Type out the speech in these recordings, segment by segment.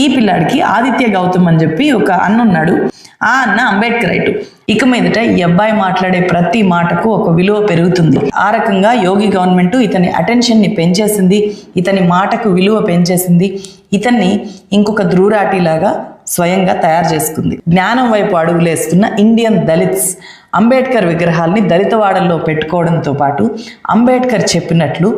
ఈ పిల్లాడికి ఆదిత్య గౌతమ్ అని చెప్పి ఒక అన్న ఉన్నాడు. ఆ అన్న అంబేద్కర్ రైట్ ఇక మీదట ఈ అబ్బాయి మాట్లాడే ప్రతి మాటకు ఒక విలువ పెరుగుతుంది. ఆ రకంగా యోగి గవర్నమెంట్ ఇతని అటెన్షన్ని పెంచేసింది. ఇతని మాటకు విలువ పెంచేసింది. ఇతన్ని ఇంకొక ధ్రూరాటిలాగా స్వయంగా తయారు చేసుకుంది. జ్ఞానం వైపు అడుగులేస్తున్న ఇండియన్ దళిత్స్ అంబేద్కర్ విగ్రహాల్ని దళితవాడల్లో పెట్టుకోవడంతో పాటు అంబేద్కర్ చెప్పినట్లు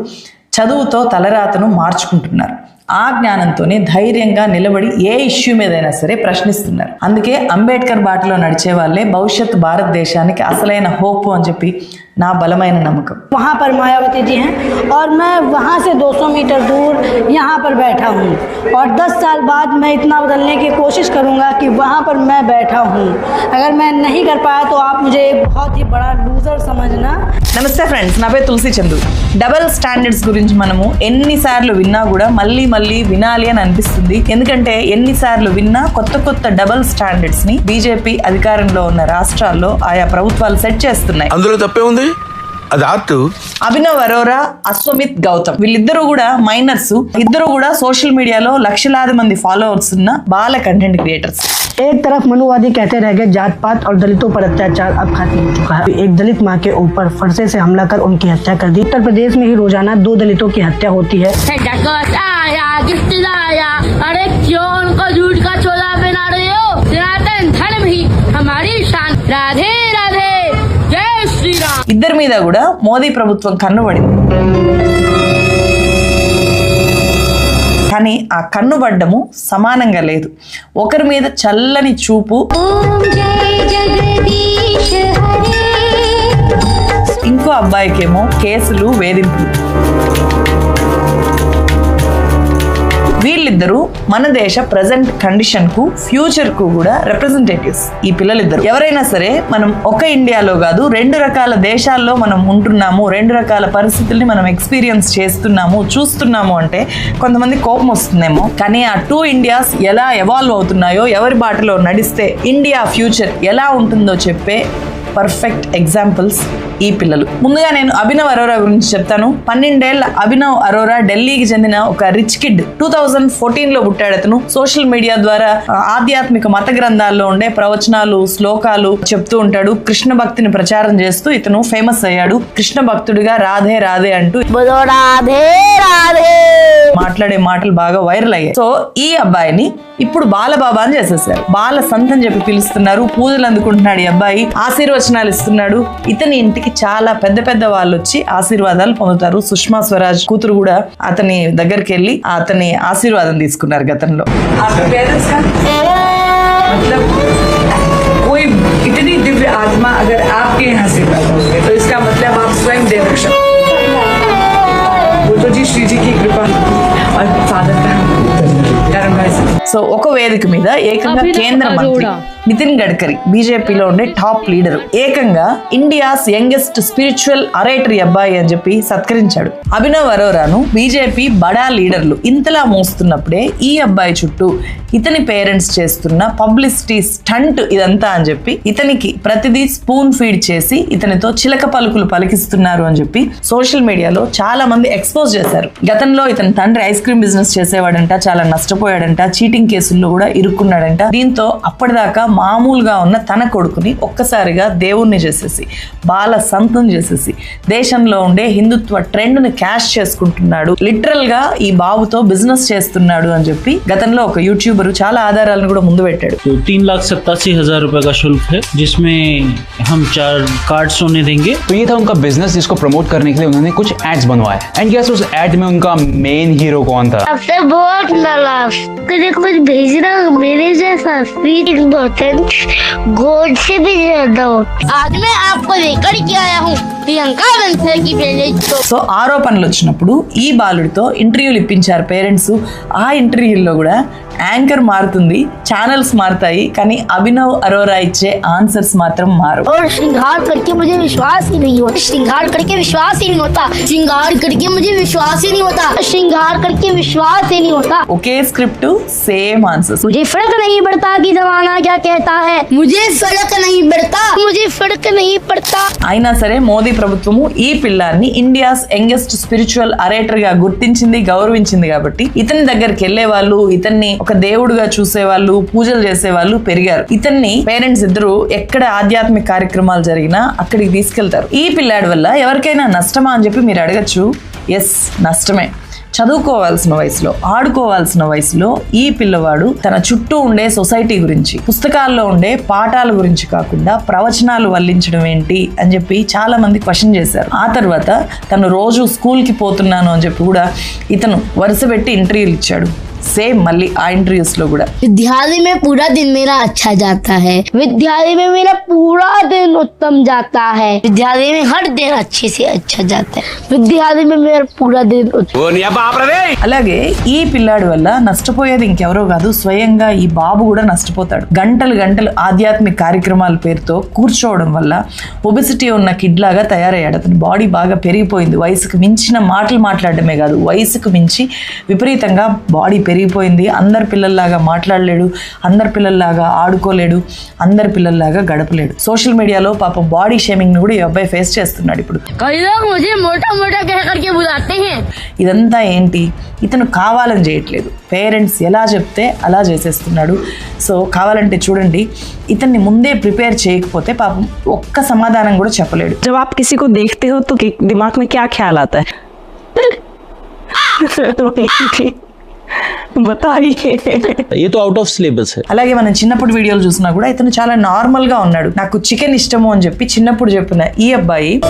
చదువుతో తలరాతను మార్చుకుంటున్నారు. ఆ జ్ఞానంతోనే ధైర్యంగా నిలబడి ఏ ఇష్యూ మీదైనా సరే ప్రశ్నిస్తున్నారు. అందుకే అంబేద్కర్ బాటలో నడిచే వాళ్ళే భవిష్యత్ భారతదేశానికి అసలైన హోప్ అని చెప్పి నా బలమైన నమ్మకం वहाँ पर मायावती जी हैं और मैं वहाँ से 200 मीटर दूर यहाँ पर बैठा हूँ और 10 साल बाद मैं इतना बदलने की कोशिश करूँगा कि वहाँ पर मैं बैठा हूँ अगर मैं नहीं कर पाया तो आप मुझे एक बहुत ही बड़ा लूज़र समझना నమస్తే ఫ్రెండ్స్ నా పేరు తులసి చందు డబల్ స్టాండర్డ్స్ గురించి మనము ఎన్నిసార్లు విన్నా కూడా మళ్ళీ మళ్ళీ వినాలి అని అనిపిస్తుంది ఎందుకంటే ఎన్నిసార్లు విన్నా కొత్త కొత్త డబల్ స్టాండర్డ్స్ ని బీజేపీ అధికారంలో ఉన్న రాష్ట్రాల్లో ఆయా ప్రభుత్వాలు సెట్ చేస్తున్నాయి అందులో తప్పే ఉంది అది ఆర్ట్ అభినవ్ అరోరా అశ్వమిత్ గౌతమ్ వీళ్ళిద్దరూ కూడా మైనర్స్ ఇద్దరు కూడా సోషల్ మీడియాలో లక్షలాది మంది ఫాలోవర్స్ ఉన్న బాల కంటెంట్ క్రియేటర్స్ एक तरफ मनुवादी कहते रह गए जात पात और दलितों पर अत्याचार अब खत्म हो चुका है एक दलित माँ के ऊपर फरसे से हमला कर उनकी हत्या कर दी उत्तर प्रदेश में ही रोजाना दो दलितों की हत्या होती है डकैत आया गिफ्ट लाया अरे क्यों उनको झूठ का चोला बना रहे हो सनातन धर्म ही हमारी शान राधे राधे जय श्री राम ఇద్దరి మీద కూడా మోదీ ప్రభుత్వం కన్నుబడింది కానీ ఆ కన్నుబడ్డము సమానంగా లేదు. ఒకరి మీద చల్లని చూపు. ఇంకో అబ్బాయికేమో కేసులు వేధింపులు. వీళ్ళిద్దరూ మన దేశ ప్రజెంట్ కండిషన్కు ఫ్యూచర్కు కూడా రిప్రజెంటేటివ్స్ ఈ పిల్లలిద్దరు. ఎవరైనా సరే మనం ఒక ఇండియాలో కాదు రెండు రకాల దేశాల్లో మనం ఉంటున్నాము రెండు రకాల పరిస్థితుల్ని మనం ఎక్స్పీరియన్స్ చేస్తున్నాము చూస్తున్నాము అంటే కొంతమంది కోపం వస్తుందేమో. కానీ ఆ టూ ఇండియాస్ ఎలా ఎవాల్వ్ అవుతున్నాయో ఎవరి బాటలో నడిస్తే ఇండియా ఫ్యూచర్ ఎలా ఉంటుందో చెప్పే పర్ఫెక్ట్ ఎగ్జాంపుల్స్ ఈ పిల్లలు. ముందుగా నేను అభినవ్ అరోరా గురించి చెప్తాను. పన్నెండేళ్ళ అభినవ్ అరోరా ఢిల్లీకి చెందిన ఒక రిచ్ కిడ్ టూ థౌజండ్ ఫోర్టీన్లో పుట్టాడు అతను. సోషల్ మీడియా ద్వారా ఆధ్యాత్మిక మత గ్రంథాల్లో ఉండే ప్రవచనాలు శ్లోకాలు చెప్తూ ఉంటాడు. కృష్ణ భక్తిని ప్రచారం చేస్తూ ఇతను ఫేమస్ అయ్యాడు. కృష్ణ భక్తుడిగా రాధే రాధే అంటూ రాధే రాధే. మాట్లాడే మాటలు బాగా వైరల్ అయ్యాయి. సో ఈ అబ్బాయిని ఇప్పుడు బాలబాబా అని చేసేసారు. బాల సంతం చెప్పి పిలుస్తున్నారు. పూజలు అందుకుంటున్నాడు ఈ అబ్బాయి. ఆశీర్వచనాలు ఇస్తున్నాడు. ఇతని ఇంటికి చాలా పెద్ద పెద్ద వాళ్ళు వచ్చి ఆశీర్వాదాలు పొందుతారు సుష్మా స్వరాజ్ కూతురు కూడా అతని దగ్గరికి వెళ్ళి అతని ఆశీర్వాదం తీసుకున్నారు గతంలో मतलब कोई इतनी दिव्य आत्मा अगर आपके यहाँ से पैदा होंगे तो इसका मतलब आप स्वयं देवरक्षक वो तो जी श्री जी की कृपा और फादर का धर्म भाई साहब సో ఒక వేదిక మీద ఏకంగా కేంద్ర మంత్రి నితిన్ గడ్కరీ బీజేపీలో ఉండే టాప్ లీడర్. ఏకంగా ఇండియాస్ యంగెస్ట్ స్పిరిచువల్ అరేటరీ అబ్బాయి అని చెప్పి సత్కరించాడు. అభినవ్ అరోరాను బీజేపీ బడా లీడర్లు ఇంతలా మోస్తున్నప్పుడే ఈ అబ్బాయి చుట్టూ ఇతని పేరెంట్స్ చేస్తున్న పబ్లిసిటీ స్టంట్ ఇదంతా అని చెప్పి ఇతనికి ప్రతిదీ స్పూన్ ఫీడ్ చేసి ఇతనితో చిలక పలుకులు పలికిస్తున్నారు అని చెప్పి సోషల్ మీడియాలో చాలా మంది ఎక్స్పోజ్ చేశారు. గతంలో ఇతని తండ్రి ఐస్ క్రీమ్ బిజినెస్ చేసేవాడంట చాలా నష్టపోయాడంట చీటింగ్ కేసుల్లో కూడా ఇరుక్కున్నాడంట దీంతో అప్పటిదాకా మామూలుగా ఉన్న తన కొడుకుని ఒక్కసారిగా దేవుణ్ణి చేసేసి బాల సంతం చేసేసి దేశంలో ఉండే హిందుత్వ ట్రెండ్ ని క్యాష్ చేసుకుంటున్నాడు లిటరల్ గా ఈ బాబుతో బిజినెస్ చేస్తున్నాడు అని చెప్పి గతంలో ఒక యూట్యూబర్ చాలా ఆధారాలను కూడా ముందు పెట్టాడు तो तीन लाख सत्तासी हजार रुपए का शुल्क है जिसमें हम चार कार्ड सोने देंगे तो ये था उनका बिजनेस जिसको प्रमोट करने के लिए उन्होंने कुछ एड्स बनवाए एंड यस उस एड में उनका मेन हीरो कौन था कुछ भेजना मेरे जैसा स्वीट इम्पोर्टेंट गोद से भी ज़्यादा हो। आज मैं आपको लेकर के आया हूँ। प्रियंका बंसल की पहले तो సో ఆరోపణలు వచ్చినప్పుడు ఈ బాలుడితో ఇంటర్వ్యూలు ఇప్పించారు పేరెంట్స్ ఆ ఇంటర్వ్యూల్లో కూడా యాంకర్ మారుతుంది ఛానల్స్ మారుతాయి కానీ అభినవ్ అరోరా ఇచ్చే ఆన్సర్స్ మాత్రం మారు और श्रृंगार करके मुझे विश्वास ही नहीं होता श्रृंगार करके विश्वास ही नहीं होता श्रृंगार करके मुझे विश्वास ही नहीं होता श्रृंगार करके विश्वास ही नहीं होता ఒకే స్క్రిప్ట్ సేమ్ ఆన్సర్స్ मुझे फर्क नहीं पड़ता कि जमाना क्या कहता है मुझे फर्क नहीं पड़ता मुझे फर्क नहीं पड़ता అయినా సరే మోదీ ప్రభుత్వము ఈ పిల్లాన్ని ఇండియాస్ యంగెస్ట్ స్పిరిచువల్ అరేటర్గా గుర్తించింది గౌరవించింది కాబట్టి ఇతని దగ్గరికి వెళ్ళే వాళ్ళు ఇతన్ని ఒక దేవుడుగా చూసేవాళ్ళు పూజలు చేసే వాళ్ళు పెరిగారు. ఇతన్ని పేరెంట్స్ ఇద్దరు ఎక్కడ ఆధ్యాత్మిక కార్యక్రమాలు జరిగినా అక్కడికి తీసుకెళ్తారు. ఈ పిల్లాడి వల్ల ఎవరికైనా నష్టమా అని చెప్పి మీరు అడగచ్చు. ఎస్ నష్టమే. చదువుకోవాల్సిన వయసులో ఆడుకోవాల్సిన వయసులో ఈ పిల్లవాడు తన చుట్టూ ఉండే సొసైటీ గురించి పుస్తకాల్లో ఉండే పాఠాల గురించి కాకుండా ప్రవచనాలు వల్లించడం ఏంటి అని చెప్పి చాలా మంది క్వశ్చన్ చేశారు. ఆ తర్వాత తను రోజు స్కూల్కి పోతున్నాను అని చెప్పి కూడా ఇతను వరుస పెట్టి ఇంటర్వ్యూలు ఇచ్చాడు. సేమ్ మళ్ళీ ఆ ఇంటర్వ్యూస్ లో కూడా विद्यालय में पूरा दिन मेरा अच्छा जाता है विद्यालय में मेरा पूरा दिन उत्तम जाता है विद्यालय में हर दिन अच्छे से अच्छा जाता है विद्यालय में मेरा पूरा दिन उत्तम అలాగే ఈ పిల్లాడి వల్ల నష్టపోయేది ఇంకెవరో కాదు స్వయంగా ఈ బాబు కూడా నష్టపోతాడు గంటలు గంటలు ఆధ్యాత్మిక కార్యక్రమాల పేరుతో కూర్చోవడం వల్ల ఒబిసిటీ ఉన్న కిడ్ లాగా తయారయ్యాడు అతని బాడీ బాగా పెరిగిపోయింది వయసుకు మించిన మాటలు మాట్లాడడమే కాదు వయసుకు మించి విపరీతంగా బాడీ పెరిగిపోయింది. అందరి పిల్లల్లాగా మాట్లాడలేడు అందరి పిల్లల్లాగా ఆడుకోలేడు అందరి పిల్లల్లాగా గడపలేడు. సోషల్ మీడియాలో పాపం బాడీ షేమింగ్ని కూడా ఈ అబ్బాయి ఫేస్ చేస్తున్నాడు ఇప్పుడు. ఇదంతా ఏంటి? ఇతను కావాలని చేయట్లేదు. పేరెంట్స్ ఎలా చెప్తే అలా చేసేస్తున్నాడు. సో కావాలంటే చూడండి ఇతన్ని ముందే ప్రిపేర్ చేయకపోతే పాపం ఒక్క సమాధానం కూడా చెప్పలేడు. జవాబ్ కిసి కో దేఖతే హో తో దిమాగ్ మే క్యా ఖ్యాల్ ఆతా బతాయి. ఏ అవుట్ ఆఫ్ సిలబస్ అలాగే మనం చిన్నప్పుడు వీడియోలు చూసినా కూడా ఇతను చాలా నార్మల్గా ఉన్నాడు. నాకు చికెన్ ఇష్టము అని చెప్పి చిన్నప్పుడు చెప్పిన ఈ అబ్బాయి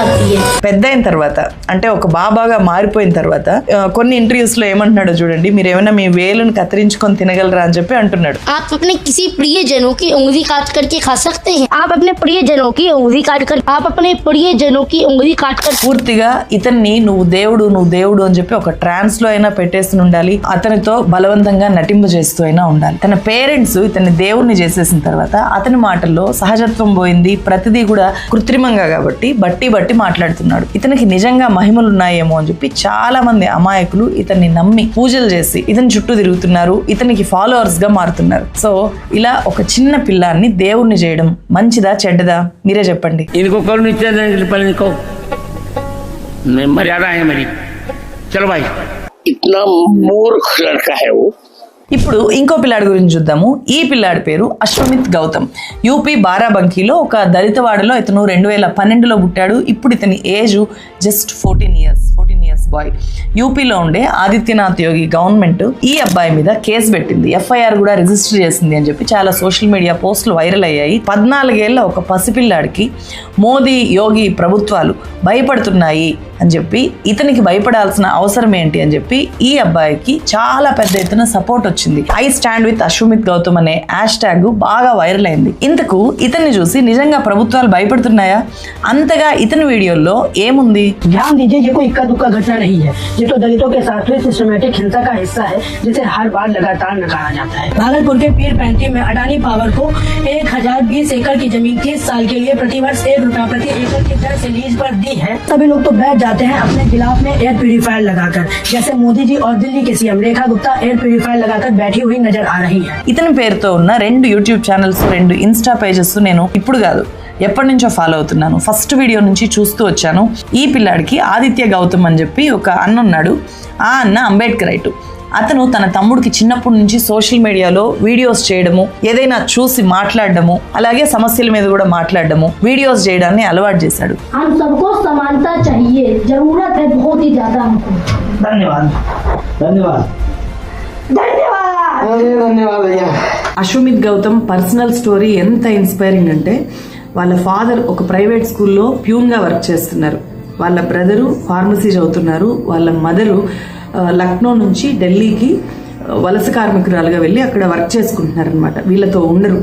खुद नॉन वेज नहीं खाती लेकिन मेरे लिए चिकन बनाती है పెద్ద అయిన తర్వాత అంటే ఒక బాబాగా మారిపోయిన తర్వాత ఆ, కొన్ని ఇంటర్వ్యూస్ లో ఏమంటున్నాడో చూడండి మీరు ఏమైనా మీ వేలును కత్తిరించుకొని తినగలరా అని చెప్పి అంటున్నాడు आप अपने किसी प्रियजनों की उंगली काट करके खा सकते हैं आप अपने प्रियजनों की उंगली काट कर आप अपने प्रियजनों की उंगली काट कर పూర్తిగా ఇతన్ని నువ్వు దేవుడు నువ్వు దేవుడు అని చెప్పి ఒక ట్రాన్స్ లో అయినా పెట్టేసి ఉండాలి అతనితో బలవంతంగా నటింపు చేస్తూ అయినా ఉండాలి తన పేరెంట్స్ ఇతన్ని దేవుణ్ణి చేసేసిన తర్వాత అతని మాటల్లో సహజత్వం పోయింది ప్రతిదీ కూడా కృత్రిమంగా కాబట్టి బట్టి బట్టి తోటి మాట్లాడుతున్నాడు. ఇతనికి నిజంగా మహిమలు ఉన్నాయేమో అని చెప్పి చాలా మంది అమాయకులు ఇతన్ని నమ్మి పూజలు చేసి ఇతని చుట్టూ తిరుగుతున్నారు ఇతనికి ఫాలోవర్స్గా మారుతున్నారు. సో ఇలా ఒక చిన్న పిల్లాన్ని దేవుణ్ణి చేయడం మంచిదా చెడ్డదా? మీరే చెప్పండి. మరి ఇట్లా మూర్ఖ లడ్కా హై ఇప్పుడు ఇంకో పిల్లాడి గురించి చూద్దాము. ఈ పిల్లాడి పేరు అశ్వమిత్ గౌతమ్. యూపీ బారాబంకీలో ఒక దళితవాడలో ఇతను రెండు వేల పన్నెండులో పుట్టాడు. ఇప్పుడు ఇతని age just fourteen years fourteen years boy యూపీలో ఉండే ఆదిత్యనాథ్ యోగి గవర్నమెంట్ ఈ అబ్బాయి మీద కేసు పెట్టింది. ఎఫ్ఐఆర్ కూడా రిజిస్టర్ చేసింది అని చెప్పి చాలా సోషల్ మీడియా పోస్టులు వైరల్ అయ్యాయి. పద్నాలుగేళ్ళ ఒక పసిపిల్లాడికి మోదీ యోగి ప్రభుత్వాలు భయపడుతున్నాయి అని చెప్పి ఇతనికి భయపడాల్సిన అవసరం ఏంటి అని చెప్పి ఈ అబ్బాయికి చాలా పెద్ద ఎత్తున సపోర్ట్ వచ్చింది. I stand with Ashwamit Gautam అనే హ్యాష్ ట్యాగ్ బాగా వైరల్ అయింది. ఇంతకు ఇతన్ని చూసి నిజంగా ప్రభుత్వాలు భయపడుతున్నాయా? అంతగా ఇతని వీడియోల్లో ఏముంది? ध्यान दीजिए ये कोई इक्का दुक्का घटना नहीं है ये तो दलितों के साथ हुई सिस्टमेटिक हिंसा का हिस्सा है जिसे हर बार लगातार नकारा जाता है भागलपुर के पीर पैंती में अडानी पावर को एक हजार बीस एकड़ की जमीन तीस साल के लिए प्रतिवर्ष एक रुपया प्रति एकड़ की दर से लीज पर दी है सभी लोग तो बैठ जाते हैं अपने गिलाफ में एयर प्यूरिफायर लगाकर जैसे मोदी जी और दिल्ली के CM Rekha Gupta air purifier लगाकर बैठी हुई नजर आ रही है ఇతని పేరుతో ఉన్న రెండు యూట్యూబ్ ఛానల్స్ రెండు ఇన్స్టా పేజెస్ నేను ఇప్పుడు కాదు ఎప్పటి నుంచో ఫాలో అవుతున్నాను. ఫస్ట్ వీడియో నుంచి చూస్తూ వచ్చాను. ఈ పిల్లాడికి ఆదిత్య గౌతమ్ అని చెప్పి ఒక అన్న ఉన్నాడు. ఆ అన్న అంబేద్కర్ రైటు అతను తన తమ్ముడికి చిన్నప్పటి నుంచి సోషల్ మీడియాలో వీడియోస్ చేయడము ఏదైనా చూసి మాట్లాడడము అలాగే సమస్యల మీద కూడా మాట్లాడడము వీడియోస్ చేయడాన్ని అలవాటు చేశాడు. అశ్వమిత్ గౌతమ్ పర్సనల్ స్టోరీ ఎంత ఇన్స్పైరింగ్ అంటే వాళ్ళ ఫాదర్ ఒక ప్రైవేట్ స్కూల్లో ప్యూన్గా వర్క్ చేస్తున్నారు. వాళ్ళ బ్రదరు ఫార్మసీ చదువుతున్నారు. వాళ్ళ మదరు లక్నో నుంచి ఢిల్లీకి వలస కార్మికురాలుగా వెళ్ళి అక్కడ వర్క్ చేసుకుంటున్నారు అనమాట వీళ్ళతో ఉండరు.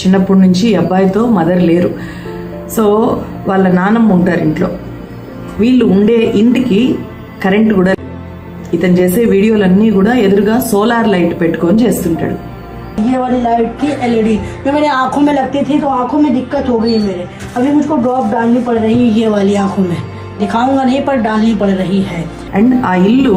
చిన్నప్పటి నుంచి అబ్బాయితో మదర్ లేరు. సో వాళ్ళ నానమ్మ ఉంటారు ఇంట్లో. వీళ్ళు ఉండే ఇంటికి కరెంట్ కూడా ఇతను చేసే వీడియోలన్నీ కూడా ఎదురుగా సోలార్ లైట్ పెట్టుకొని చేస్తుంటాడు. ये वाली लाइट थी एलईडी जो मेरे आंखों में लगती थी तो आंखों में दिक्कत हो गई मेरे अभी मुझको ड्रॉप डालनी पड़ रही है ये वाली आंखों में दिखाऊंगा नहीं पर डालनी पड़ रही है అండ్ ఆ ఇల్లు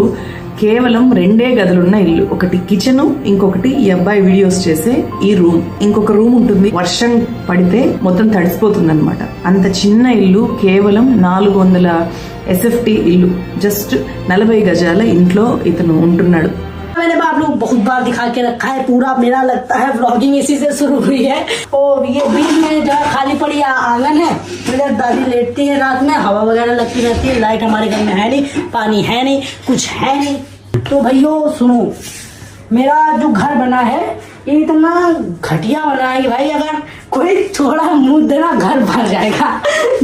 కేవలం రెండే గదులున్న ఇల్లు ఒకటి కిచెన్ ఇంకొకటి ఈ అబ్బాయి వీడియోస్ చేసే ఈ రూమ్ ఇంకొక రూమ్ ఉంటుంది వర్షం పడితే మొత్తం తడిసిపోతుంది అనమాట అంత చిన్న ఇల్లు కేవలం నాలుగు వందల ఎస్ఎఫ్టి ఇల్లు జస్ట్ నలభై గజాల ఇంట్లో ఇతను ఉంటున్నాడు मैंने आप लोग बहुत बार दिखा के रखा है, पूरा मेरा लगता है व्लॉगिंग इसी से शुरू हुई है। और ये बीच में जगह खाली पड़ी आँगन है, मेरे दादी लेटती है रात में, हवा वगैरह लगती रहती है लाइट हमारे घर में है नहीं, पानी है नहीं, कुछ है नहीं। तो भैया, सुनो, मेरा जो घर बना है ये इतना घटिया बना है कि भाई अगर कोई थोड़ा मुंह देना घर भर जाएगा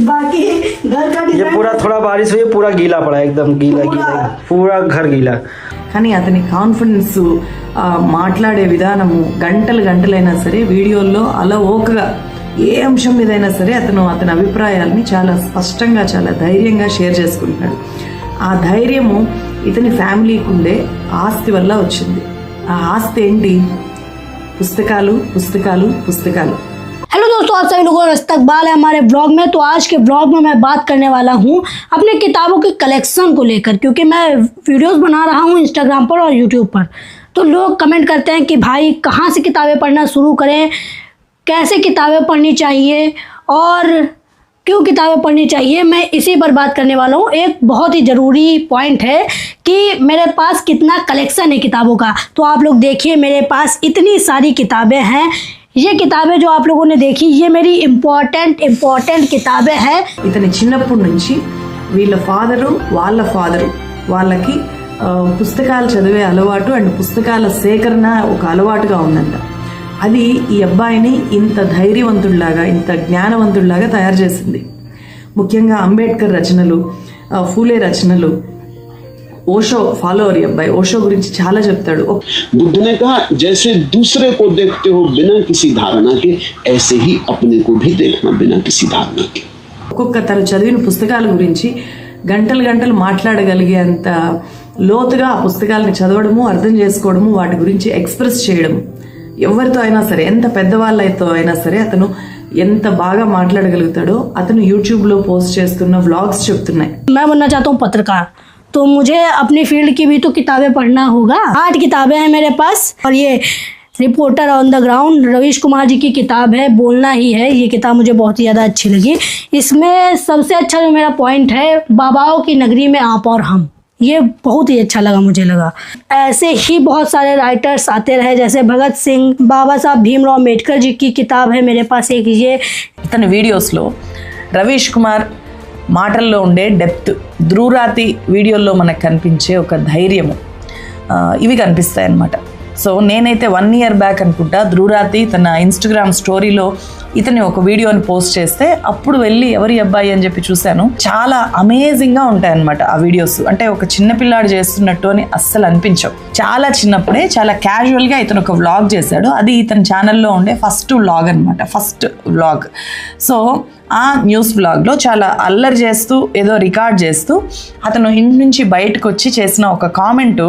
बाकी घर का ये डिजाइन पूरा थोड़ा बारिश हुई पूरा गीला पड़ा है एकदम गीला गीला पूरा घर गीला కానీ అతని కాన్ఫిడెన్స్ ఆ, మాట్లాడే విధానము గంటలు గంటలైనా సరే వీడియోల్లో అలా ఓకగా ఏ అంశం మీదైనా సరే అతను అతని అభిప్రాయాల్ని చాలా స్పష్టంగా చాలా ధైర్యంగా షేర్ చేసుకుంటున్నాడు ఆ ధైర్యము ఇతని ఫ్యామిలీకి ఉండే ఆస్తి వల్ల వచ్చింది ఆ ఆస్తి ఏంటి పుస్తకాలు పుస్తకాలు పుస్తకాలు हेलो दोस्तों आप सभी लोगों का इस्तकबाल है हमारे ब्लॉग में तो आज के ब्लॉग में मैं बात करने वाला हूँ अपने किताबों के कलेक्शन को लेकर क्योंकि मैं वीडियोस बना रहा हूँ इंस्टाग्राम पर और यूट्यूब पर तो लोग कमेंट करते हैं कि भाई कहाँ से किताबें पढ़ना शुरू करें कैसे किताबें पढ़नी चाहिए और क्यों किताबें पढ़नी चाहिए मैं इसी पर बात करने वाला हूँ एक बहुत ही ज़रूरी पॉइंट है कि मेरे पास कितना कलेक्शन है किताबों का तो आप लोग देखिए मेरे पास इतनी सारी किताबें हैं ये किताबें जो आप लोगों ने देखी ये मेरी इम्पोर्टेंट इम्पोर्टेंट किताबें हैं ఇతని చిన్నప్పటి నుంచి వీళ్ళ ఫాదరు వాళ్ళ ఫాదరు వాళ్ళకి ఆ, పుస్తకాలు చదివే అలవాటు అండ్ పుస్తకాల సేకరణ ఒక అలవాటుగా ఉందంట అది ఈ అబ్బాయిని ఇంత ధైర్యవంతుడిలాగా ఇంత జ్ఞానవంతుడిలాగా తయారు చేసింది ముఖ్యంగా అంబేద్కర్ రచనలు ఆ, ఫూలే రచనలు ఓషో ఫాలోవర్ ఈ అబ్బాయి ఓషో గురించి చాలా చెప్తాడు ఒక बुद्ध ने कहा जैसे दूसरे को देखते हो बिना किसी धारणा के ऐसे ही अपने को भी देखना बिना किसी धारणा के ఒక్కొక్క తను చదివిన పుస్తకాల గురించి గంటలు గంటలు మాట్లాడగలిగే అంత లోతుగా ఆ పుస్తకాలని చదవడము అర్థం చేసుకోవడము వాటి గురించి ఎక్స్ప్రెస్ చేయడం ఎవరితో అయినా సరే ఎంత పెద్దవాళ్ళతో అయినా సరే అతను ఎంత బాగా మాట్లాడగలుగుతాడో అతను యూట్యూబ్లో పోస్ట్ చేస్తున్న వ్లాగ్స్ చెప్తున్నాయి मैं बनना चाहता हूँ पत्रकार तो मुझे अपनी फील्ड की भी तो किताबें पढ़ना होगा आठ किताबें हैं मेरे पास और ये reporter on the ground Ravish Kumar ji की किताब है बोलना ही है ये किताब मुझे बहुत ही ज़्यादा अच्छी लगी इसमें सबसे अच्छा जो मेरा पॉइंट है बाबाओं की नगरी में आप और हम ये बहुत ही अच्छा लगा मुझे लगा ऐसे ही बहुत सारे राइटर्स आते रहे जैसे भगत सिंह बाबा साहब भीमराव अम्बेडकर जी की किताब है मेरे पास एक ये ఇతని వీడియోస్లో రవీష్ కుమార్ మాటల్లో ఉండే డెప్త్ ధ్రువరాతి వీడియోల్లో మనకు కనిపించే ఒక ధైర్యము ఆ, ఇవి కనిపిస్తాయి అన్నమాట సో నేనైతే వన్ ఇయర్ బ్యాక్ అనుకుంటా. ధ్రురాతి తన ఇన్స్టాగ్రామ్ స్టోరీలో ఇతని ఒక వీడియోని పోస్ట్ చేస్తే అప్పుడు వెళ్ళి ఎవరి అబ్బాయి అని చెప్పి చూశాను. చాలా అమేజింగ్గా ఉంటాయన్నమాట ఆ వీడియోస్ అంటే ఒక చిన్న పిల్లాడు చేస్తున్నట్టు అని అస్సలు అనిపించవు. చాలా చిన్నప్పుడే చాలా క్యాజువల్గా ఇతను ఒక వ్లాగ్ చేశాడు. అది ఇతని ఛానల్లో ఉండే ఫస్ట్ వ్లాగ్ అనమాట ఫస్ట్ వ్లాగ్ సో ఆ న్యూస్ వ్లాగ్లో చాలా అల్లరి చేస్తూ ఏదో రికార్డ్ చేస్తూ అతను ఇంటి నుంచి బయటకు వచ్చి చేసిన ఒక కామెంటు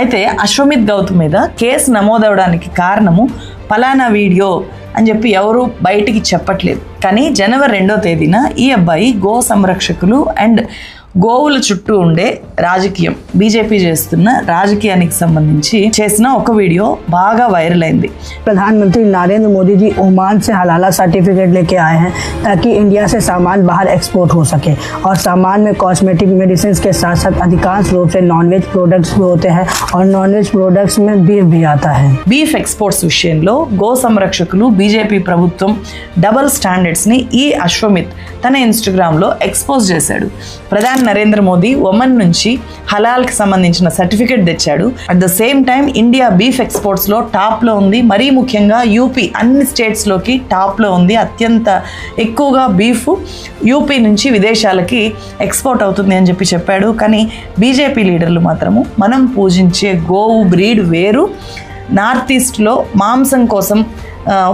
అయితే అశ్వమిత్ గౌత్ మీద కేసు నమోదవడానికి కారణము పలానా వీడియో అని చెప్పి ఎవరు బయటికి చెప్పట్లేదు. కానీ జనవరి రెండో తేదీన ఈ అబ్బాయి గో సంరక్షకులు అండ్ గోవుల చుట్టూ ఉండే రాజకీయం బీజేపీ చేస్తున్న రాజకీయానికి సంబంధించి చేసిన ఒక వీడియో బాగా వైరల్ అయింది प्रधानमंत्री नरेंद्र मोदी जी ओमान से हलाला सर्टिफिकेट लेके आए हैं ताकि इंडिया से सामान बाहर एक्सपोर्ट हो सके और सामान में कॉस्मेटिक मेडिसिन के साथ साथ अधिकांश रूप से नॉनवेज प्रोडक्ट्स भी होते हैं और नॉनवेज प्रोडक्ट्स में बीफ भी आता है బీఫ్ ఎక్స్పోర్ట్స్ విషయంలో గో సంరక్షకులు బీజేపీ ప్రభుత్వం డబల్ స్టాండర్డ్స్ని ఈ అశ్వమిత్ తన ఇన్స్టాగ్రామ్లో ఎక్స్పోజ్ చేశాడు ప్రధాని నరేంద్ర మోదీ ఒమన్ నుంచి హలాల్కి సంబంధించిన సర్టిఫికేట్ తెచ్చాడు. At the same time India beef ఎక్స్పోర్ట్స్లో టాప్లో ఉంది. మరీ ముఖ్యంగా యూపీ అన్ని స్టేట్స్లోకి టాప్లో ఉంది. అత్యంత ఎక్కువగా బీఫ్ యూపీ నుంచి విదేశాలకి ఎక్స్పోర్ట్ అవుతుంది అని చెప్పి చెప్పాడు. కానీ బీజేపీ లీడర్లు మాత్రము మనం పూజించే గోవు బ్రీడ్ వేరు. నార్త్ ఈస్ట్లో మాంసం కోసం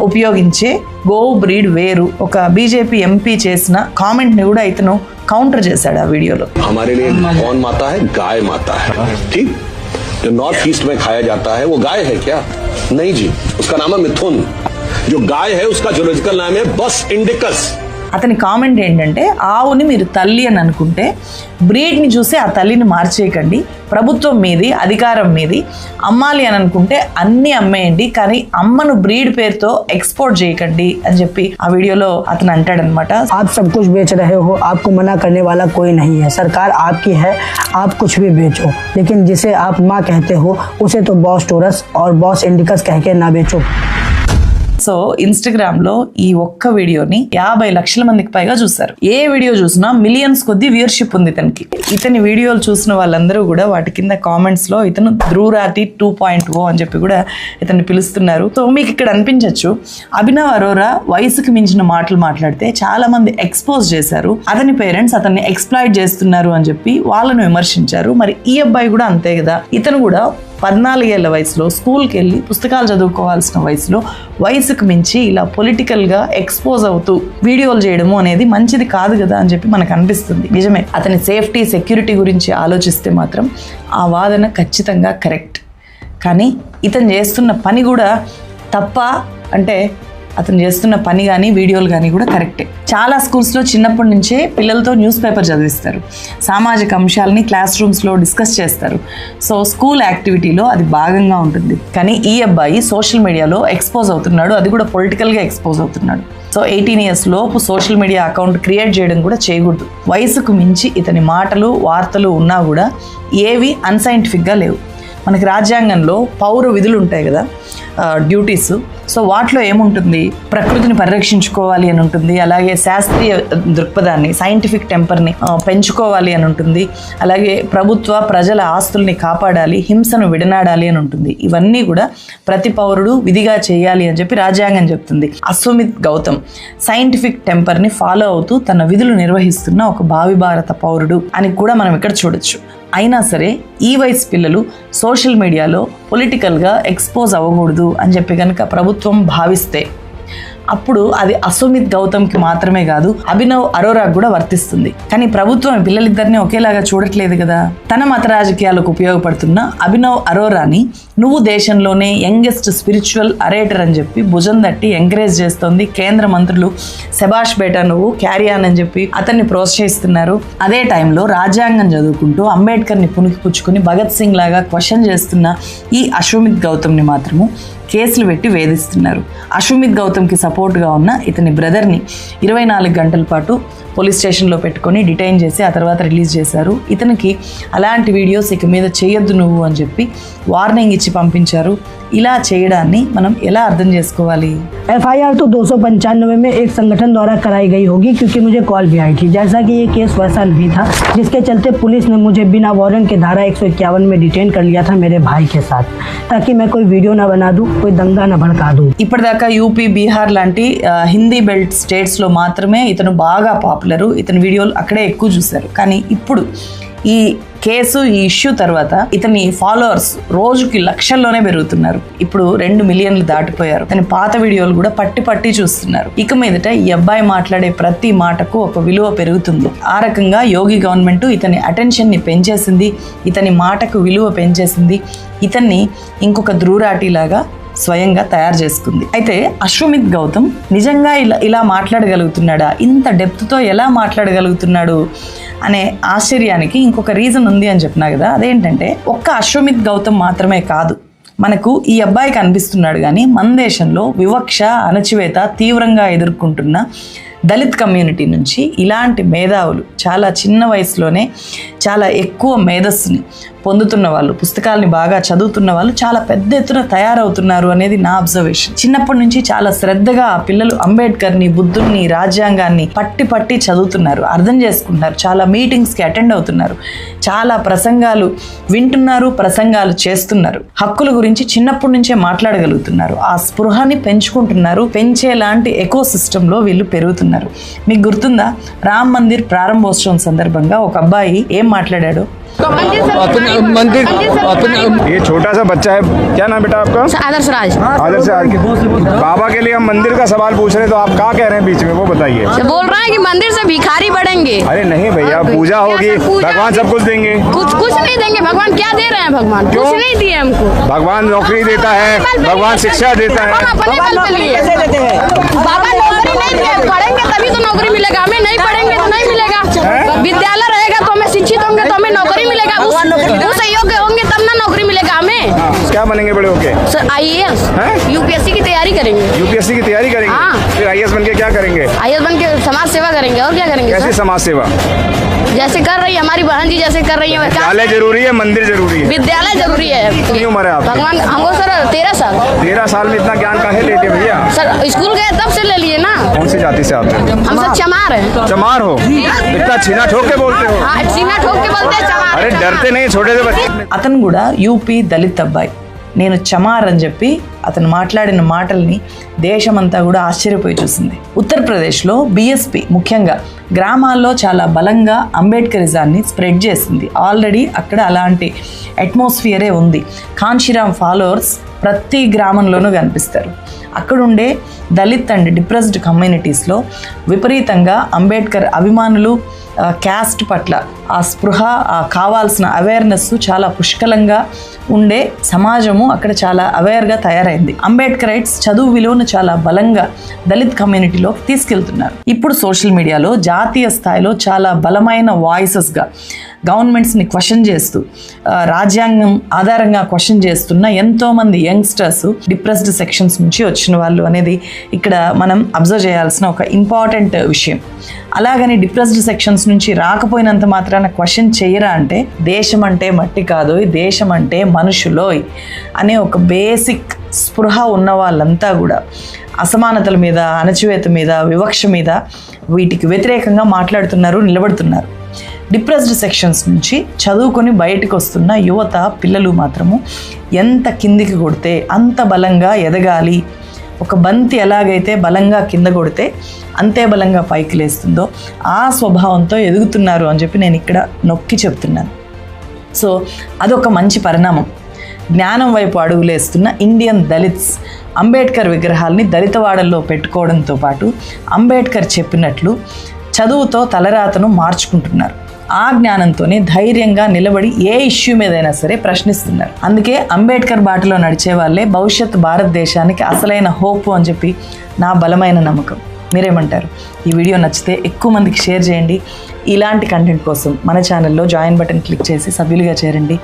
ఉపయోగించే గోవు బ్రీడ్ వేరు ఒక బీజేపీ ఎంపీ చేసిన కామెంట్ని కూడా ఇతను కౌంటర్ చేశాడు ఆ వీడియోలో हमारे लिए कौन माता है गाय माता है ठीक जो नॉर्थ ईस्ट में खाया जाता है वो गाय है क्या नहीं जी उसका नाम है मिथुन जो गाय है उसका जोलॉजिकल नाम है बस इंडिकस అతని కామెంట్ ఏంటంటే ఆవుని మీరు తల్లి అని అనుకుంటే బ్రీడ్ని చూసి ఆ తల్లిని మార్చేయకండి ప్రభుత్వం మీది అధికారం మీది అమ్మాలి అని అనుకుంటే అన్ని అమ్మేయండి కానీ అమ్మను బ్రీడ్ పేరుతో ఎక్స్పోర్ట్ చేయకండి అని చెప్పి ఆ వీడియోలో అతను అంటాడనమాట आप सब कुछ बेच रहे हो आपको मना करने वाला कोई नहीं है सरकार आपकी है आप कुछ भी बेचो लेकिन जिसे आप माँ कहते हो उसे तो बॉस टोरस और बॉस इंडिकस कह के ना बेचो సో ఇన్స్టాగ్రామ్లో ఈ ఒక్క వీడియోని యాభై లక్షల మందికి పైగా చూస్తారు ఏ వీడియో చూసినా మిలియన్స్ కొద్ది వ్యూయర్షిప్ ఉంది ఇతనికి. ఇతని వీడియోలు చూసిన వాళ్ళందరూ కూడా వాటి కింద కామెంట్స్లో ఇతను ధ్రువరాటి టూ పాయింట్ ఓ అని చెప్పి కూడా ఇతన్ని పిలుస్తున్నారు. సో మీకు ఇక్కడ అనిపించవచ్చు అభినవ్ అరోరా వయసుకు మించిన మాటలు మాట్లాడితే చాలా మంది ఎక్స్పోజ్ చేశారు. అతని పేరెంట్స్ అతన్ని ఎక్స్ప్లాయిట్ చేస్తున్నారు అని చెప్పి వాళ్ళను విమర్శించారు. మరి ఈ అబ్బాయి కూడా అంతే కదా. ఇతను కూడా పద్నాలుగేళ్ళ వయసులో స్కూల్కి వెళ్ళి పుస్తకాలు చదువుకోవాల్సిన వయసులో వయసుకు మించి ఇలా పొలిటికల్గా ఎక్స్పోజ్ అవుతూ వీడియోలు చేయడము అనేది మంచిది కాదు కదా అని చెప్పి మనకు అనిపిస్తుంది. నిజమే. అతని సేఫ్టీ సెక్యూరిటీ గురించి ఆలోచిస్తే మాత్రం ఆ వాదన ఖచ్చితంగా కరెక్ట్. కానీ ఇతను చేస్తున్న పని కూడా తప్ప అంటే అతను చేస్తున్న పని కానీ వీడియోలు కానీ కూడా కరెక్టే. చాలా స్కూల్స్లో చిన్నప్పటి నుంచే పిల్లలతో న్యూస్ పేపర్ చదివిస్తారు. సామాజిక అంశాలని క్లాస్ రూమ్స్లో డిస్కస్ చేస్తారు. సో స్కూల్ యాక్టివిటీలో అది భాగంగా ఉంటుంది. కానీ ఈ అబ్బాయి సోషల్ మీడియాలో ఎక్స్పోజ్ అవుతున్నాడు. అది కూడా పొలిటికల్గా ఎక్స్పోజ్ అవుతున్నాడు. సో ఎయిటీన్ ఇయర్స్ లోపు సోషల్ మీడియా అకౌంట్ క్రియేట్ చేయడం కూడా చేయకూడదు. వయసుకు మించి ఇతని మాటలు వార్తలు ఉన్నా కూడా ఏవి అన్సైంటిఫిక్గా లేవు. మనకి రాజ్యాంగంలో పౌర విధులు ఉంటాయి కదా. డ్యూటీస్ సో వాటిలో ఏముంటుంది? ప్రకృతిని పరిరక్షించుకోవాలి అని ఉంటుంది. అలాగే శాస్త్రీయ దృక్పథాన్ని సైంటిఫిక్ టెంపర్ని పెంచుకోవాలి అని ఉంటుంది. అలాగే ప్రభుత్వ ప్రజల ఆస్తుల్ని కాపాడాలి హింసను విడనాడాలి అని ఉంటుంది. ఇవన్నీ కూడా ప్రతి పౌరుడు విధిగా చేయాలి అని చెప్పి రాజ్యాంగం చెప్తుంది. అశ్వమిత్ గౌతమ్ సైంటిఫిక్ టెంపర్ని ఫాలో అవుతూ తన విధులు నిర్వహిస్తున్న ఒక భావి భారత పౌరుడు అని కూడా మనం ఇక్కడ చూడొచ్చు. అయినా సరే ఈ వయసు పిల్లలు సోషల్ మీడియాలో పొలిటికల్గా ఎక్స్పోజ్ అవ్వకూడదు అని చెప్పి కనుక ప్రభుత్వం భావిస్తే అప్పుడు అది అసుమిత్ గౌతమ్కి మాత్రమే కాదు అభినవ్ అరోరాకు కూడా వర్తిస్తుంది. కానీ ప్రభుత్వం పిల్లలిద్దరిని ఒకేలాగా చూడట్లేదు కదా. తన మత రాజకీయాలకు ఉపయోగపడుతున్న అభినవ్ అరోరాని నువ్వు దేశంలోనే యంగెస్ట్ స్పిరిచువల్ అరేటర్ అని చెప్పి భుజం తట్టి ఎంకరేజ్ చేస్తోంది కేంద్ర మంత్రులు శభాష్ బేటా నువ్వు క్యారియాన్ అని చెప్పి అతన్ని ప్రోత్సహిస్తున్నారు. అదే టైంలో రాజ్యాంగం చదువుకుంటూ అంబేద్కర్ని పునికి పుచ్చుకుని భగత్ సింగ్ లాగా క్వశ్చన్ చేస్తున్న ఈ అశ్వమిత్ గౌతమ్ని మాత్రము కేసులు పెట్టి వేధిస్తున్నారు. అశ్వమిత్ గౌతమ్కి సపోర్ట్గా ఉన్న ఇతని బ్రదర్ని ఇరవై నాలుగు గంటల పాటు పోలీస్ స్టేషన్లో పెట్టుకొని డిటైన్ చేసి ఆ తర్వాత రిలీజ్ చేశారు. ఇతనికి అలాంటి వీడియోస్ ఇక మీద చేయొద్దు నువ్వు అని చెప్పి వార్నింగ్ ఇచ్చి పంపించారు. ఇలా చేయడాన్ని మనం ఎలా అర్థం చేసుకోవాలి एफ आई आर तो दो सौ पंचानवे में एक संगठन द्वारा कराई गई होगी क्योंकि मुझे कॉल भी आई थी जैसा कि ये केस वैसा नहीं था जिसके चलते पुलिस ने मुझे बिना वारंट के धारा एक में डिटेन कर लिया था मेरे भाई के साथ ताकि मैं कोई वीडियो ना बना दूँ कोई दंगा ना भड़का दूँ ఇప్పటిదాకా యూపీ బీహార్ లాంటి ఆ, హిందీ బెల్ట్ స్టేట్స్లో మాత్రమే ఇతను బాగా పాపులరు ఇతని వీడియోలు అక్కడే ఎక్కువ చూశారు కానీ ఇప్పుడు ఈ కేసు ఈ ఇష్యూ తర్వాత ఇతని ఫాలోవర్స్ రోజుకి లక్షల్లోనే పెరుగుతున్నారు. ఇప్పుడు రెండు మిలియన్లు దాటిపోయారు. తన పాత వీడియోలు కూడా పట్టి పట్టి చూస్తున్నారు. ఇక మీదట ఈ అబ్బాయి మాట్లాడే ప్రతి మాటకు ఒక విలువ పెరుగుతుంది. ఆ రకంగా యోగి గవర్నమెంట్ ఇతని అటెన్షన్ని పెంచేసింది. ఇతని మాటకు విలువ పెంచేసింది. ఇతన్ని ఇంకొక ధ్రూరాటిలాగా స్వయంగా తయారు చేసుకుంది. అయితే అశ్వమిత్ గౌతమ్ నిజంగా ఇలా ఇలా మాట్లాడగలుగుతున్నాడా? ఇంత డెప్త్తో ఎలా మాట్లాడగలుగుతున్నాడు? అనే ఆశ్చర్యానికి ఇంకొక రీజన్ ఉంది అని చెప్పినా కదా అదేంటంటే ఒక్క అశ్వమిత్ గౌతమ్ మాత్రమే కాదు. మనకు ఈ అబ్బాయి కనిపిస్తున్నాడు కానీ మన దేశంలో వివక్ష అణచివేత తీవ్రంగా ఎదుర్కొంటున్న దళిత్ కమ్యూనిటీ నుంచి ఇలాంటి మేధావులు చాలా చిన్న వయసులోనే చాలా ఎక్కువ మేధస్సుని పొందుతున్న వాళ్ళు పుస్తకాలని బాగా చదువుతున్న వాళ్ళు చాలా పెద్ద ఎత్తున తయారవుతున్నారు అనేది నా అబ్జర్వేషన్ చిన్నప్పటి నుంచి చాలా శ్రద్ధగా ఆ పిల్లలు అంబేద్కర్ని బుద్ధుడిని రాజ్యాంగాన్ని పట్టి పట్టి చదువుతున్నారు అర్థం చేసుకుంటున్నారు చాలా మీటింగ్స్కి అటెండ్ అవుతున్నారు. చాలా ప్రసంగాలు వింటున్నారు ప్రసంగాలు చేస్తున్నారు. హక్కుల గురించి చిన్నప్పటి నుంచే మాట్లాడగలుగుతున్నారు. ఆ స్పృహని పెంచుకుంటున్నారు పెంచేలాంటి ఎకో సిస్టంలో వీళ్ళు పెరుగుతున్నారు. మీకు గుర్తుందా? రామ్ మందిర్ ప్రారంభోత్సవం సందర్భంగా ఒక అబ్బాయి ఏం మాట్లాడాడో? मंदिर ये छोटा सा बच्चा है। क्या नाम बेटा आपका? आदर्श राज। आदर्श राज। बाबा के लिए हम मंदिर का सवाल पूछ रहे हैं तो आप क्या कह रहे हैं बीच में? वो बताइए। बोल रहा है कि मंदिर से भिखारी बढ़ेंगे। अरे नहीं भैया पूजा होगी। भगवान सब कुछ देंगे। कुछ कुछ नहीं देंगे। भगवान क्या दे रहे हैं भगवान? कुछ नहीं दिए हमको। भगवान नौकरी देता है भगवान शिक्षा देता है। पे लिए नौकरी मिलेगा। हमें नहीं पढ़ेंगे तो नहीं मिलेगा। विद्यालय रहेगा तो हमें शिक्षित होंगे तो हमें नौकरी मिलेगा उस उस योग्य होंगे तब ना नौकरी मिलेगा हमें। क्या बनेंगे बड़े होके? सर आई हैं? यूपीएससी की तैयारी करेंगे। यूपीएससी की तैयारी करेंगे? हाँ। फिर आई एस बन के क्या करेंगे? आई एस बन के समाज सेवा करेंगे और क्या करेंगे कैसी समाज सेवा? जैसे कर रही है हमारी बहन जी जैसे कर रही है विद्यालय ज़रूरी है मंदिर ज़रूरी है? विद्यालय ज़रूरी है। कितनी उम्र है आपकी? भगवान हमको सर तेरह साल। तेरह साल में इतना ज्ञान काहे लेते भैया? सर स्कूल गए तब से ले लिए ना कौन सी जाति से आते हो हम सब चमार हैं चमार हो इतना छीना ठोक के बोलते हो हाँ सीना ठोक के बोलते हैं चमार अरे डरते नहीं छोटे से बच्चे అతను కూడా యూపీ దళిత్ అబ్బాయి నేను చమార్ అని చెప్పి అతను మాట్లాడిన మాటల్ని దేశమంతా కూడా ఆశ్చర్యపోయి చూసింది. ఉత్తరప్రదేశ్లో బీఎస్పీ ముఖ్యంగా గ్రామాల్లో చాలా బలంగా అంబేద్కరిజాన్ని స్ప్రెడ్ చేసింది. ఆల్రెడీ అక్కడ అలాంటి అట్మాస్ఫియరే ఉంది. కాన్షీరామ్ ఫాలోవర్స్ ప్రతి గ్రామంలోనూ కనిపిస్తారు. అక్కడుండే దళిత్ అండ్ డిప్రెస్డ్ కమ్యూనిటీస్లో విపరీతంగా అంబేద్కర్ అభిమానులు క్యాస్ట్ పట్ల ఆ స్పృహ ఆ కావాల్సిన అవేర్నెస్ చాలా పుష్కలంగా ఉండే సమాజము అక్కడ చాలా అవేర్గా అంబేద్కర్ అంబేద్కరైట్స్ చదువు విలువను చాలా బలంగా దళిత్ కమ్యూనిటీలోకి తీసుకెళ్తున్నారు. ఇప్పుడు సోషల్ మీడియాలో జాతీయ స్థాయిలో చాలా బలమైన వాయిసెస్గా గవర్నమెంట్స్ని క్వశ్చన్ చేస్తూ రాజ్యాంగం ఆధారంగా క్వశ్చన్ చేస్తున్న ఎంతోమంది యంగ్స్టర్స్ డిప్రెస్డ్ సెక్షన్స్ నుంచి వచ్చిన వాళ్ళు అనేది ఇక్కడ మనం అబ్జర్వ్ చేయాల్సిన ఒక ఇంపార్టెంట్ విషయం. అలాగని డిప్రెస్డ్ సెక్షన్స్ నుంచి రాకపోయినంత మాత్రాన క్వశ్చన్ చేయరా అంటే దేశం అంటే మట్టి కాదు దేశం అంటే మనుషులోయ్ అనే ఒక బేసిక్ స్పృహ ఉన్న వాళ్ళంతా కూడా అసమానతల మీద అణచివేత మీద వివక్ష మీద వీటికి వ్యతిరేకంగా మాట్లాడుతున్నారు నిలబడుతున్నారు. డిప్రెస్డ్ సెక్షన్స్ నుంచి చదువుకొని బయటకు వస్తున్న యువత పిల్లలు మాత్రము ఎంత కిందికి కొడితే అంత బలంగా ఎదగాలి ఒక బంతి ఎలాగైతే బలంగా కింద కొడితే అంతే బలంగా పైకి లేస్తుందో ఆ స్వభావంతో ఎదుగుతున్నారు అని చెప్పి నేను ఇక్కడ నొక్కి చెప్తున్నాను. సో అదొక మంచి పరిణామం. జ్ఞానం వైపు అడుగులేస్తున్న ఇండియన్ దళిత్స్ అంబేద్కర్ విగ్రహాల్ని దళితవాడల్లో పెట్టుకోవడంతో పాటు అంబేద్కర్ చెప్పినట్లు చదువుతో తలరాతను మార్చుకుంటున్నారు. ఆ జ్ఞానంతోనే ధైర్యంగా నిలబడి ఏ ఇష్యూ మీదైనా సరే ప్రశ్నిస్తున్నారు. అందుకే అంబేద్కర్ బాటలో నడిచే వాళ్ళే భవిష్యత్ భారతదేశానికి అసలైన హోప్ అని చెప్పి నా బలమైన నమ్మకం. మీరేమంటారు? ఈ వీడియో నచ్చితే ఎక్కువ మందికి షేర్ చేయండి. ఇలాంటి కంటెంట్ కోసం మన ఛానల్లో జాయిన్ బటన్ క్లిక్ చేసి సభ్యులుగా చేరండి.